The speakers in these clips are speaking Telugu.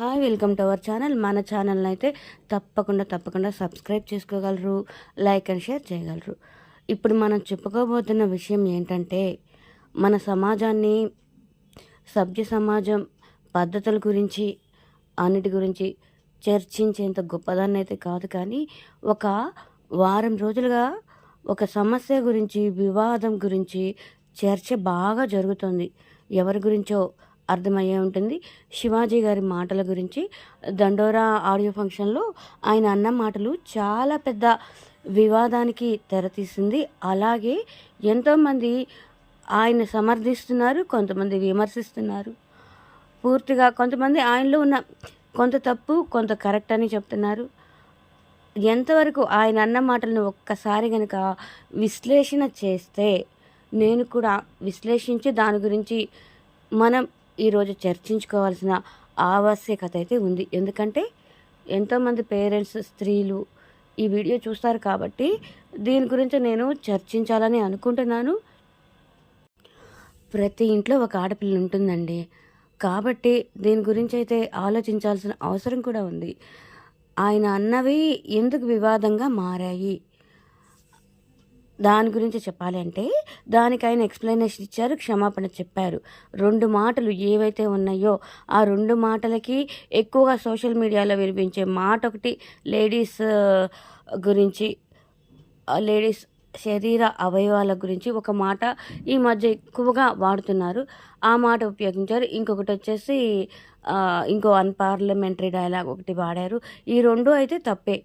Hi welcome to our channel మన ఛానల్ని అయితే తప్పకుండా తప్పకుండా సబ్స్క్రైబ్ చేసుకోగలరు లైక్ అండ్ షేర్ చేయగలరు. ఇప్పుడు మనం చెప్పుకోబోతున్న విషయం ఏంటంటే మన సమాజాన్ని సభ్య సమాజం పద్ధతుల గురించి అన్నిటి గురించి చర్చించేంత గొప్పదాన్ని అయితే కాదు కానీ ఒక వారం రోజులుగా ఒక సమస్య గురించి వివాదం గురించి చర్చ బాగా జరుగుతుంది. ఎవరి గురించో అర్థమయ్యే ఉంటుంది. శివాజీ గారి మాటల గురించి దండోరా ఆడియో ఫంక్షన్లో ఆయన అన్న మాటలు చాలా పెద్ద వివాదానికి తెరతీసింది అలాగే ఎంతోమంది ఆయన సమర్థిస్తున్నారు కొంతమంది విమర్శిస్తున్నారు. పూర్తిగా కొంతమంది ఆయనలో ఉన్న కొంత తప్పు కొంత కరెక్ట్ అని చెప్తున్నారు. ఎంతవరకు ఆయన అన్న మాటలను ఒక్కసారి కనుక విశ్లేషణ చేస్తే నేను కూడా విశ్లేషించి దాని గురించి మనం ఈరోజు చర్చించుకోవాల్సిన ఆవశ్యకత అయితే ఉంది. ఎందుకంటే ఎంతోమంది పేరెంట్స్ స్త్రీలు ఈ వీడియో చూస్తారు కాబట్టి దీని గురించి నేను చర్చించాలని అనుకుంటున్నాను. ప్రతి ఇంట్లో ఒక ఆడపిల్ల ఉంటుందండి. కాబట్టి దీని గురించి అయితే ఆలోచించాల్సిన అవసరం కూడా ఉంది. ఆయన అన్నవి ఎందుకు వివాదంగా మారాయి? దాని గురించి చెప్పాలి అంటే దానికి ఆయన ఎక్స్ప్లెనేషన్ ఇచ్చారు క్షమాపణ చెప్పారు. రెండు మాటలు ఏవైతే ఉన్నాయో ఆ రెండు మాటలకి ఎక్కువగా సోషల్ మీడియాలో వినిపించే మాట ఒకటి లేడీస్ గురించి లేడీస్ శరీర అవయవాల గురించి ఒక మాట ఈ మధ్య ఎక్కువగా వాడుతున్నారు. ఆ మాట ఉపయోగించారు. ఇంకొకటి వచ్చేసి ఇంకో అన్పార్లమెంటరీ డైలాగ్ ఒకటి వాడారు. ఈ రెండు అయితే తప్పే.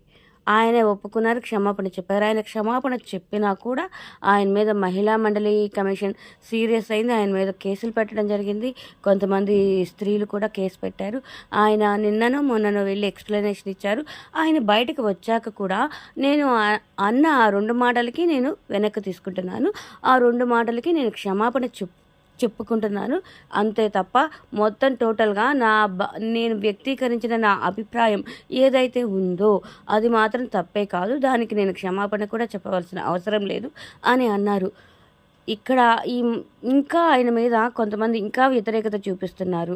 ఆయనే ఒప్పుకున్నారు క్షమాపణ చెప్పారు. ఆయన క్షమాపణ చెప్పినా కూడా ఆయన మీద మహిళా మండలి కమిషన్ సీరియస్ అయింది. ఆయన మీద కేసులు పెట్టడం జరిగింది. కొంతమంది స్త్రీలు కూడా కేసు పెట్టారు. ఆయన నిన్ననో మొన్ననో వెళ్ళి ఎక్స్ప్లెనేషన్ ఇచ్చారు. ఆయన బయటకు వచ్చాక కూడా నేను అన్న ఆ రెండు మాటలకి నేను వెనక్కి తీసుకుంటున్నాను. ఆ రెండు మాటలకి నేను క్షమాపణ చెప్పు చెప్పుకుంటున్నాను. అంతే తప్ప మొత్తం టోటల్గా నా నేను వ్యక్తీకరించిన నా అభిప్రాయం ఏదైతే ఉందో అది మాత్రం తప్పే కాదు. దానికి నేను క్షమాపణ కూడా చెప్పవలసిన అవసరం లేదు అని అన్నారు. ఇక్కడ ఈ ఇంకా ఆయన మీద కొంతమంది ఇంకా వ్యతిరేకత చూపిస్తున్నారు.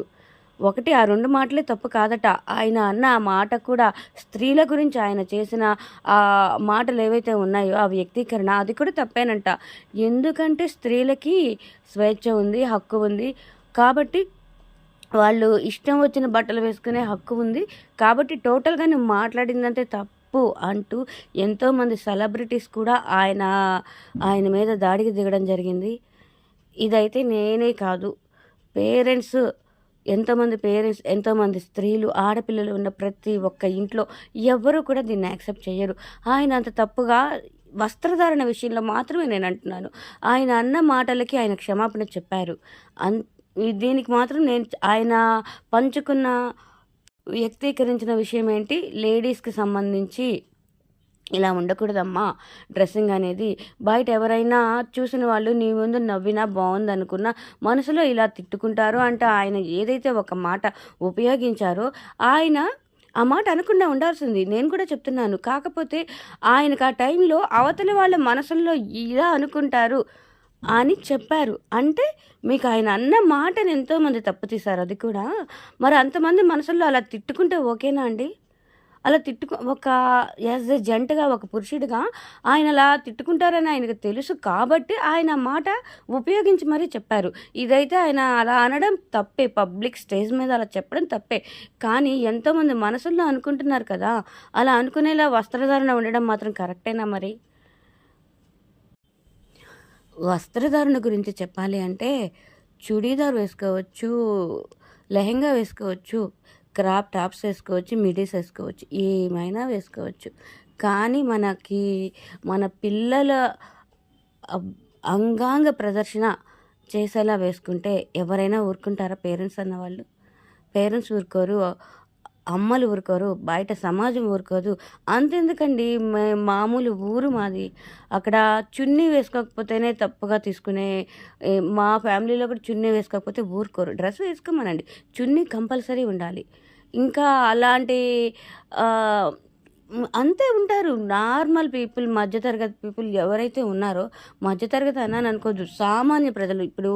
ఒకటి ఆ రెండు మాటలే తప్పు కాదట. ఆయన అన్న ఆ మాట కూడా స్త్రీల గురించి ఆయన చేసిన ఆ మాటలు ఏవైతే ఉన్నాయో ఆ వ్యక్తీకరణ అది కూడా తప్పేనంట. ఎందుకంటే స్త్రీలకి స్వేచ్ఛ ఉంది హక్కు ఉంది. కాబట్టి వాళ్ళు ఇష్టం వచ్చిన బట్టలు వేసుకునే హక్కు ఉంది. కాబట్టి టోటల్గా నువ్వు మాట్లాడిందంటే తప్పు అంటూ ఎంతోమంది సెలబ్రిటీస్ కూడా ఆయన ఆయన మీద దాడికి దిగడం జరిగింది. ఇదైతే నేనే కాదు. పేరెంట్స్ ఎంతోమంది పేరెంట్స్ ఎంతోమంది స్త్రీలు ఆడపిల్లలు ఉన్న ప్రతి ఒక్క ఇంట్లో ఎవరు కూడా దీన్ని యాక్సెప్ట్ చేయరు. ఆయన అంత తప్పుగా వస్త్రధారణ విషయంలో మాత్రమే నేను అంటున్నాను. ఆయన అన్న మాటలకి ఆయన క్షమాపణ చెప్పారు. అన్ దీనికి మాత్రం నేను ఆయన పంచుకున్న వ్యక్తీకరించిన విషయం ఏంటి? లేడీస్కి సంబంధించి ఇలా ఉండకూడదమ్మా. డ్రెస్సింగ్ అనేది బయట ఎవరైనా చూసిన వాళ్ళు నీ ముందు నవ్వినా బాగుంది అనుకున్న మనసులో ఇలా తిట్టుకుంటారు అంటే ఆయన ఏదైతే ఒక మాట ఉపయోగించారో ఆయన ఆ మాట అనకుండా ఉండాల్సింది. నేను కూడా చెప్తున్నాను. కాకపోతే ఆయనకు ఆ టైంలో అవతలి వాళ్ళ మనసుల్లో ఇలా అనుకుంటారు అని చెప్పారు. అంటే మీకు ఆయన అన్న మాటను ఎంతోమంది తప్పు తీశారు అది కూడా మరి అంతమంది మనసుల్లో అలా తిట్టుకుంటే ఓకేనా అండి? అలా తిట్టుకు ఒక యాజ్ ఎ జంటగా ఒక పురుషుడిగా ఆయన అలా తిట్టుకుంటారని ఆయనకు తెలుసు కాబట్టి ఆయన మాట ఉపయోగించి మరీ చెప్పారు. ఇదైతే ఆయన అలా అనడం తప్పే పబ్లిక్ స్టేజ్ మీద అలా చెప్పడం తప్పే. కానీ ఎంతోమంది మనసుల్లో అనుకుంటున్నారు కదా అలా అనుకునేలా వస్త్రధారణ ఉండడం మాత్రం కరెక్టేనా మరి? వస్త్రధారణ గురించి చెప్పాలి అంటే చుడీదార్ వేసుకోవచ్చు లెహెంగా వేసుకోవచ్చు క్రాప్ టాప్స్ వేసుకోవచ్చు మిడీస్ వేసుకోవచ్చు ఏమైనా వేసుకోవచ్చు. కానీ మనకి మన పిల్లల అంగాంగ ప్రదర్శన చేసేలా వేసుకుంటే ఎవరైనా ఊరుకుంటారా? పేరెంట్స్ అన్నవాళ్ళు? పేరెంట్స్ ఊరుకోరు. అమ్మలు ఊరుకోరు బయట సమాజం ఊరుకోదు. అంతెందుకండి? మామూలు ఊరు మాది. అక్కడ చున్నీ వేసుకోకపోతేనే తప్పుగా తీసుకునే మా ఫ్యామిలీలో కూడా చున్నీ వేసుకోకపోతే ఊరుకోరు. డ్రెస్ వేసుకోమనండి. చున్నీ కంపల్సరీ ఉండాలి. ఇంకా అలాంటి అంతే ఉంటారు. నార్మల్ పీపుల్ మధ్యతరగతి పీపుల్ ఎవరైతే ఉన్నారో మధ్యతరగతి అన్నాను అనుకోవద్దు. సామాన్య ప్రజలు ఇప్పుడు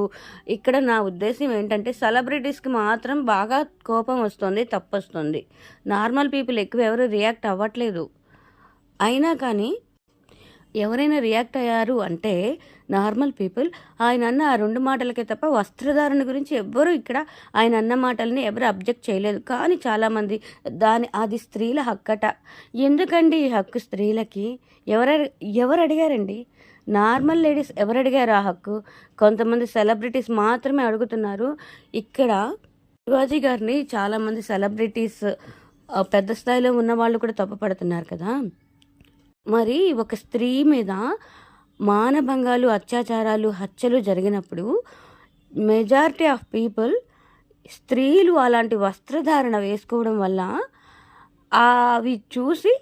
ఇక్కడ నా ఉద్దేశం ఏంటంటే సెలబ్రిటీస్‌కి మాత్రం బాగా కోపం వస్తుంది. తప్పొస్తుంది. నార్మల్ పీపుల్ ఎక్కువ ఎవరు రియాక్ట్ అవ్వట్లేదు. అయినా కానీ ఎవరైనా రియాక్ట్ అయ్యారు అంటే నార్మల్ పీపుల్ ఆయన అన్న ఆ రెండు మాటలకే తప్ప వస్త్రధారణ గురించి ఎవ్వరు ఇక్కడ ఆయన అన్న మాటల్ని ఎవరు అబ్జెక్ట్ చేయలేదు. కానీ చాలామంది దాని అది స్త్రీల హక్కట. ఎందుకండి ఈ హక్కు స్త్రీలకి? ఎవరు ఎవరు అడిగారండి? నార్మల్ లేడీస్ ఎవరు అడిగారు ఆ హక్కు? కొంతమంది సెలబ్రిటీస్ మాత్రమే అడుగుతున్నారు. ఇక్కడ శివాజీ గారిని చాలామంది సెలబ్రిటీస్ పెద్ద స్థాయిలో ఉన్న వాళ్ళు కూడా తప్పుపడుతున్నారు కదా! మరి ఒక స్త్రీ మీద మానభంగాలు, అత్యాచారాలు, హత్యలు జరిగినప్పుడు మెజారిటీ ఆఫ్ పీపుల్ స్త్రీలు అలాంటి వస్త్రధారణ వేసుకోవడం వల్ల అవి చూసి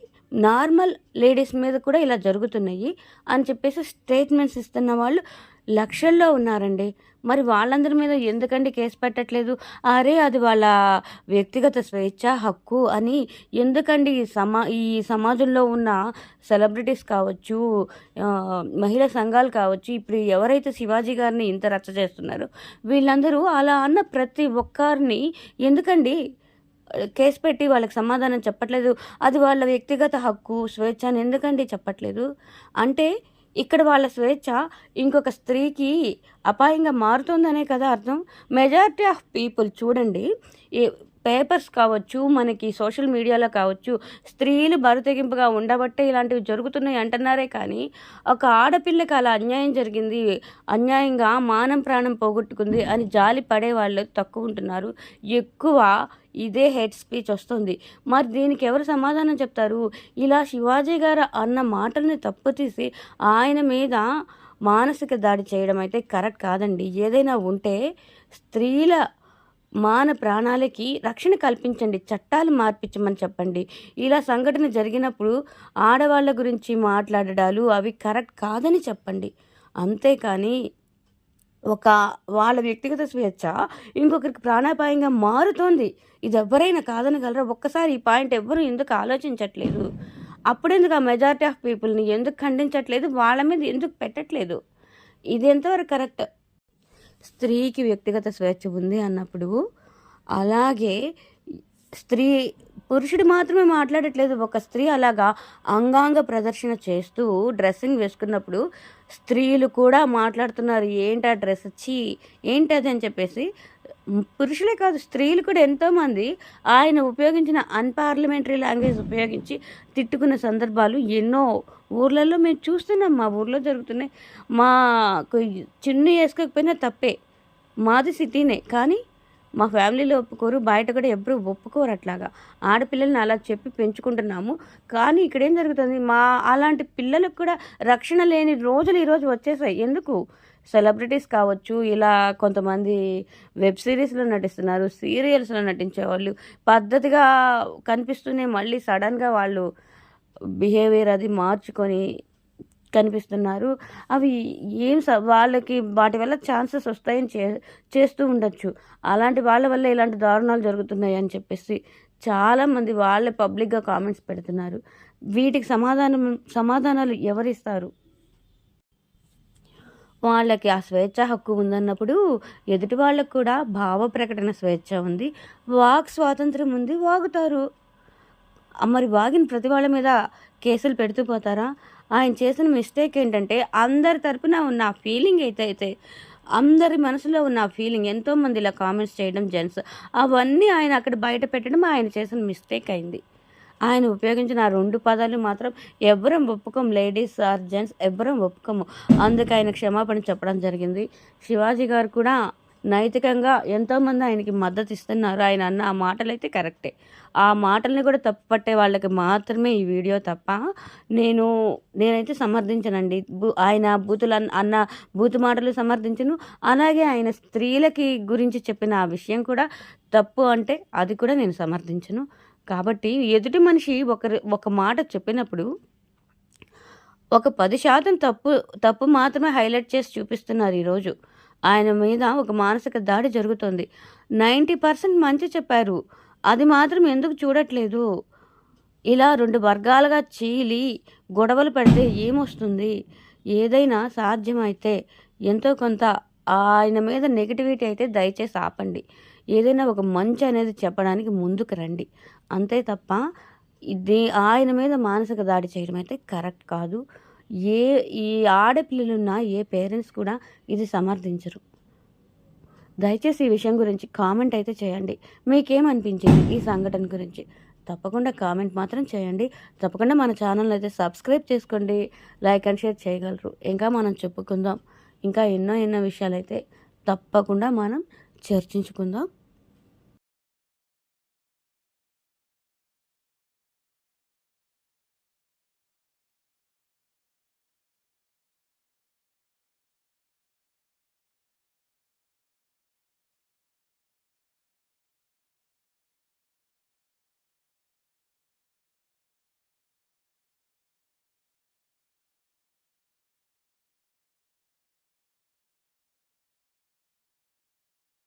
నార్మల్ లేడీస్ మీద కూడా ఇలా జరుగుతున్నాయి అని చెప్పేసి స్టేట్మెంట్స్ ఇస్తున్న వాళ్ళు లక్షల్లో ఉన్నారండి. మరి వాళ్ళందరి మీద ఎందుకండి కేసు పెట్టట్లేదు? అరే! అది వాళ్ళ వ్యక్తిగత స్వేచ్ఛ, హక్కు అని ఎందుకండి ఈ సమా ఈ సమాజంలో ఉన్న సెలబ్రిటీస్ కావచ్చు, మహిళా సంఘాలు కావచ్చు, ఇప్పుడు ఎవరైతే శివాజీ గారిని ఇంత రచ్చ చేస్తున్నారో వీళ్ళందరూ అలా అన్న ప్రతి ఒక్కరిని ఎందుకండి కేసు పెట్టి వాళ్ళకి సమాధానం చెప్పట్లేదు? అది వాళ్ళ వ్యక్తిగత హక్కు, స్వేచ్ఛ అని ఎందుకండి చెప్పట్లేదు? అంటే ఇక్కడ వాళ్ళ స్వేచ్ఛ ఇంకొక స్త్రీకి అపాయంగా మారుతుందనే కదా అర్థం. మెజారిటీ ఆఫ్ పీపుల్ చూడండి ఈ పేపర్స్ కావచ్చు, మనకి సోషల్ మీడియాలో కావచ్చు, స్త్రీలు బరితెగింపుగా ఉండబట్టే ఇలాంటివి జరుగుతున్నాయి అంటున్నారే కానీ, ఒక ఆడపిల్లకి అలా అన్యాయం జరిగింది, అన్యాయంగా మానం ప్రాణం పోగొట్టుకుంది అని జాలి పడేవాళ్ళు తక్కువుంటున్నారు. ఎక్కువ ఇదే హెడ్ స్పీచ్ వస్తుంది. మరి దీనికి ఎవరు సమాధానం చెప్తారు? ఇలా శివాజీ గారు అన్న మాటల్ని తప్పుతీసి ఆయన మీద మానసిక దాడి చేయడం అయితే కరెక్ట్ కాదండి. ఏదైనా ఉంటే స్త్రీల మాన ప్రాణాలకి రక్షణ కల్పించండి. చట్టాలు మార్పించమని చెప్పండి. ఇలా సంఘటన జరిగినప్పుడు ఆడవాళ్ళ గురించి మాట్లాడడాలు అవి కరెక్ట్ కాదని చెప్పండి. అంతేకాని ఒక వాళ్ళ వ్యక్తిగత స్వేచ్ఛ ఇంకొకరికి ప్రాణాపాయంగా మారుతోంది. ఇది ఎవ్వరైనా కాదనగలరా? ఒక్కసారి ఈ పాయింట్ ఎవ్వరు ఎందుకు ఆలోచించట్లేదు? అప్పుడెందుకు ఆ మెజారిటీ ఆఫ్ పీపుల్‌ని ఎందుకు ఖండించట్లేదు? వాళ్ళ మీద ఎందుకు పెట్టట్లేదు? ఇది ఎంతవరకు కరెక్ట్? స్త్రీకి వ్యక్తిగత స్వేచ్ఛ ఉంది అన్నప్పుడు అలాగే స్త్రీ పురుషుడు మాత్రమే మాట్లాడట్లేదు. ఒక స్త్రీ అలాగా అంగాంగ ప్రదర్శన చేస్తూ డ్రెస్సింగ్ వేసుకున్నప్పుడు స్త్రీలు కూడా మాట్లాడుతున్నారు. ఏంటా డ్రెస్ ఛీ! ఏంటది అని చెప్పేసి పురుషులే కాదు స్త్రీలు కూడా ఎంతోమంది ఆయన ఉపయోగించిన అన్‌పార్లమెంటరీ లాంగ్వేజ్ ఉపయోగించి తిట్టుకున్న సందర్భాలు ఎన్నో ఊర్లలో మేము చూస్తున్నాం. మా ఊర్లో జరుగుతున్నాయి. మాకు చిన్న వేసుకోకపోయినా తప్పే. మాది సిటీనే. కానీ మా ఫ్యామిలీలో ఒప్పుకోరు. బయట కూడా ఎవ్వరు ఒప్పుకోరు అట్లాగా. ఆడపిల్లల్ని అలా చెప్పి పెంచుకుంటున్నాము. కానీ ఇక్కడేం జరుగుతుంది? మా అలాంటి పిల్లలకు కూడా రక్షణ లేని రోజులు ఈరోజు వచ్చేసాయి. ఎందుకు? సెలబ్రిటీస్ కావచ్చు, ఇలా కొంతమంది వెబ్ సిరీస్లో నటిస్తున్నారు. సీరియల్స్‌లో నటించేవాళ్ళు పద్ధతిగా కనిపిస్తూనే మళ్ళీ సడన్గా వాళ్ళు బిహేవియర్ అది మార్చుకొని కనిపిస్తున్నారు. అవి ఏం వాళ్ళకి వాటి వల్ల ఛాన్సెస్ వస్తాయని చే చేస్తూ ఉండొచ్చు. అలాంటి వాళ్ళ వల్ల ఇలాంటి దారుణాలు జరుగుతున్నాయి అని చెప్పేసి చాలామంది వాళ్ళే పబ్లిక్‌గా కామెంట్స్ పెడుతున్నారు. వీటికి సమాధానం సమాధానాలు ఎవరిస్తారు? వాళ్ళకి ఆ స్వేచ్ఛ హక్కు ఉందన్నప్పుడు ఎదుటి వాళ్ళకు కూడా భావ ప్రకటన స్వేచ్ఛ ఉంది. వాక్ స్వాతంత్రం ఉంది. వాగుతారు. మరి వాగిన ప్రతి వాళ్ళ మీద కేసులు పెడుతూ పోతారా? ఆయన చేసిన మిస్టేక్ ఏంటంటే అందరి తరపున ఉన్న ఫీలింగ్ అయితే అయితే అందరి మనసులో ఉన్న ఫీలింగ్ ఎంతోమంది ఇలా కామెంట్స్ చేయడం జెంట్స్ అవన్నీ ఆయన అక్కడ బయట పెట్టడం ఆయన చేసిన మిస్టేక్ అయింది. ఆయన ఉపయోగించిన ఆ రెండు పదాలు మాత్రం ఎవ్వరం ఒప్పుకోం లేడీస్ ఆర్ జెంట్స్ ఎవ్వరం ఒప్పుకోము. అందుకు ఆయన క్షమాపణ చెప్పడం జరిగింది. శివాజీ గారు కూడా నైతికంగా ఎంతోమంది ఆయనకి మద్దతు ఇస్తున్నారు. ఆయన అన్న ఆ మాటలైతే కరెక్టే. ఆ మాటల్ని కూడా తప్పుపట్టే వాళ్ళకి మాత్రమే ఈ వీడియో తప్ప నేను నేనైతే సమర్థించనండి. బూ ఆయన బూతులు అన్న అన్న బూతు మాటలు సమర్థించను. అలాగే ఆయన స్త్రీలకి గురించి చెప్పిన ఆ విషయం కూడా తప్పు అంటే అది కూడా నేను సమర్థించను. కాబట్టి ఎదుటి మనిషి ఒకరు ఒక మాట చెప్పినప్పుడు ఒక 10% తప్పు తప్పు మాత్రమే హైలైట్ చేసి చూపిస్తున్నారు ఈరోజు. ఆయన మీద ఒక మానసిక దాడి జరుగుతోంది. 90% మంచి చెప్పారు. అది మాత్రం ఎందుకు చూడట్లేదు? ఇలా రెండు వర్గాలుగా చీలి గొడవలు పెడితే ఏమొస్తుంది ఏదైనా సాధ్యమైతే ఎంతో కొంత ఆయన మీద నెగిటివిటీ అయితే దయచేసి ఆపండి ఏదైనా ఒక మంచి అనేది చెప్పడానికి ముందుకు రండి అంతే తప్ప ఇది ఆయన మీద మానసిక దాడి చేయడం అయితే కరెక్ట్ కాదు ఏ ఈ ఆడపిల్లలున్న ఏ పేరెంట్స్ కూడా ఇది సమర్థించరు. దయచేసి ఈ విషయం గురించి కామెంట్ అయితే చేయండి. మీకేమనిపించింది ఈ సంఘటన గురించి? తప్పకుండా కామెంట్ మాత్రం చేయండి. తప్పకుండా మన ఛానల్ అయితే సబ్స్క్రైబ్ చేసుకోండి. లైక్ అండ్ షేర్ చేయగలరు. ఇంకా మనం చెప్పుకుందాం. ఇంకా ఎన్నో ఎన్నో విషయాలు అయితే తప్పకుండా మనం చర్చించుకుందాం.